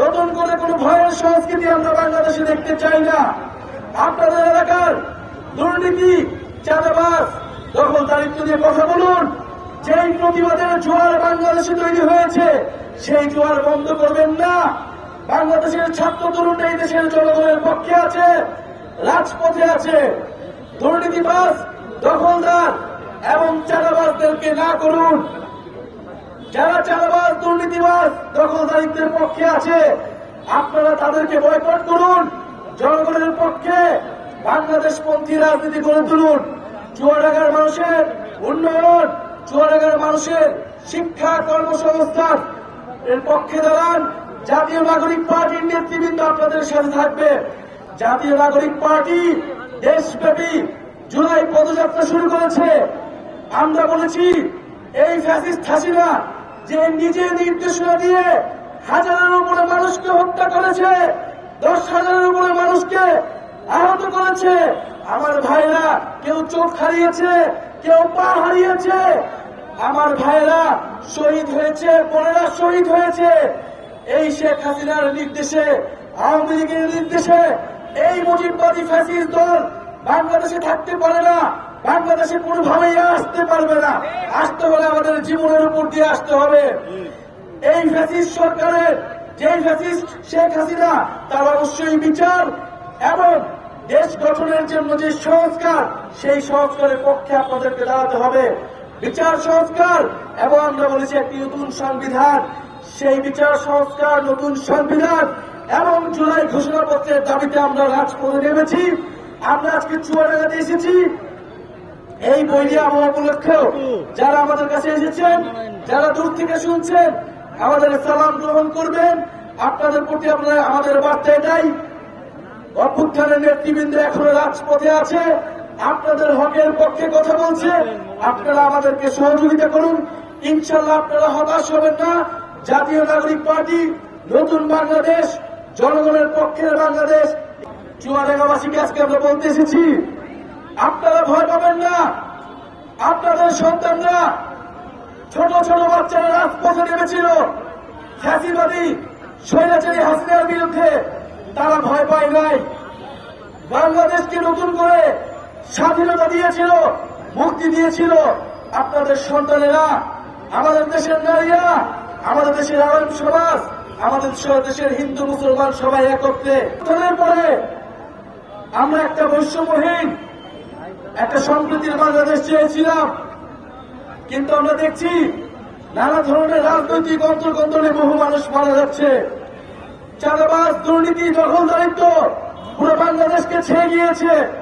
নতুন করে কোনো ভয়ের সংস্কৃতি আমরা বাংলাদেশে দেখতে চাই না। আপনাদের এলাকার দুর্নীতি চাঁদাবাস দখল দারিদ্র নিয়ে কথা বলুন। যেই প্রতিবাদের জোয়ার বাংলাদেশে তৈরি হয়েছে, সেই জোয়ার বন্ধ করবেন না। বাংলাদেশের ছাত্র তরুণরা এই দেশের জনগণের পক্ষে আছে, রাজপথে আছে। দুর্নীতিবাস দখলদার এবং চাঁদাবাসদেরকে না করুন। যারা চাঁদাবাজ দুর্নীতিবাজ দখলদারিত্বের পক্ষে আছে, আপনারা তাদেরকে বয়কট করুন। জনগণের পক্ষে বাংলাদেশ পন্থী রাজনীতি গড়ে তুলুন। চুয়াডাঙ্গার মানুষের উন্নয়ন, চুয়াডাঙ্গার মানুষের শিক্ষা, কর্মসংস্থান, এর পক্ষে দাঁড়ান। জাতীয় নাগরিক পার্টির নেতৃবৃন্দ আপনাদের সাথে থাকবে। জাতীয় নাগরিক পার্টি দেশব্যাপী জুলাই পদযাত্রা শুরু করেছে। আমরা বলেছি, এই ফ্যাসিস্ট হাসিনা যে নিজে নির্দেশনা দিয়ে হাজারের উপরে মানুষকে হত্যা করেছে, দশ হাজারের উপরে মানুষকে আহত করেছে। আমার ভাইরা কেউ চোখ হারিয়েছে, কেউ পা হারিয়েছে। আমার ভাইরা শহীদ হয়েছে, বোনেরা শহীদ হয়েছে। এই শেখ হাসিনার নির্দেশে, আওয়ামী লীগের নির্দেশে এই মুজিববাদী ফ্যাসিস্ট দল বাংলাদেশে থাকতে পারে না। বাংলাদেশে কোনোভাবেই আসতে পারবে না। আসতে হলে আমাদের জীবনের উপর দিয়ে আসতে হবে। এই ফ্যাসিস্ট সরকারের যে ফ্যাসিস্ট শেখ হাসিনা, তার অবশ্যই বিচার এবং দেশ গঠনের জন্য যে সংস্কার, সেই সংস্কারের পক্ষে আপনাদেরকে দাঁড়াতে হবে। বিচার সংস্কার এবং আমরা বলেছি একটি নতুন সংবিধান। সেই বিচার সংস্কার, নতুন সংবিধান এবং জুলাই ঘোষণাপত্রের দাবিতে আমরা রাজপথে নেমেছি। আমরা আজকে চুয়াডাঙ্গাতে এসেছি। এই বৈরী আবহাওয়া উপলক্ষেও যারা আমাদের কাছে এসেছেন, যারা দূর থেকে শুনছেন, আমাদের সালাম গ্রহণ করবেন। আপনাদের প্রতি আমরা আমাদের বার্তা এটাই, অভ্যুত্থানের নেতৃবৃন্দ এখনও রাজপথে আছে, আপনাদের হকের পক্ষে কথা বলছে, আপনারা আমাদেরকে সহযোগিতা করুন। ইনশাল্লাহ আপনারা হতাশ হবেন না। জাতীয় নাগরিক পার্টি, নতুন বাংলাদেশ, জনগণের পক্ষের বাংলাদেশ। চুয়াডাঙ্গাবাসীকে আজকে আমরা বলতে এসেছি আপনারা ভয় পাবেন না। আপনাদের সন্তানরা ছোট ছোট বাচ্চারা রাজপথে নেমেছিল। ফ্যাসিবাদী, স্বৈরাচারী হাসিনার বিরুদ্ধে তারা ভয় পায় নাই। বাংলাদেশকে নতুন করে স্বাধীনতা দিয়েছিল, মুক্তি দিয়েছিল আপনাদের সন্তানেরা। আমাদের দেশের নারীরা, আমাদের দেশের আওয়াম সমাজ, আমাদের দেশের হিন্দু, মুসলমান সবাই একত্রে। পরে আমরা একটা বৈষম্যহীন একটা সম্প্রীতির বাংলাদেশ চেয়েছিলাম। কিন্তু আমরা দেখছি নানা ধরনের রাজনৈতিক অন্তর্কন্দলে বহু মানুষ মারা যাচ্ছে। চাঁদাবাজ দুর্নীতি দখলদারিত্ব পুরো বাংলাদেশকে ছেয়ে গিয়েছে।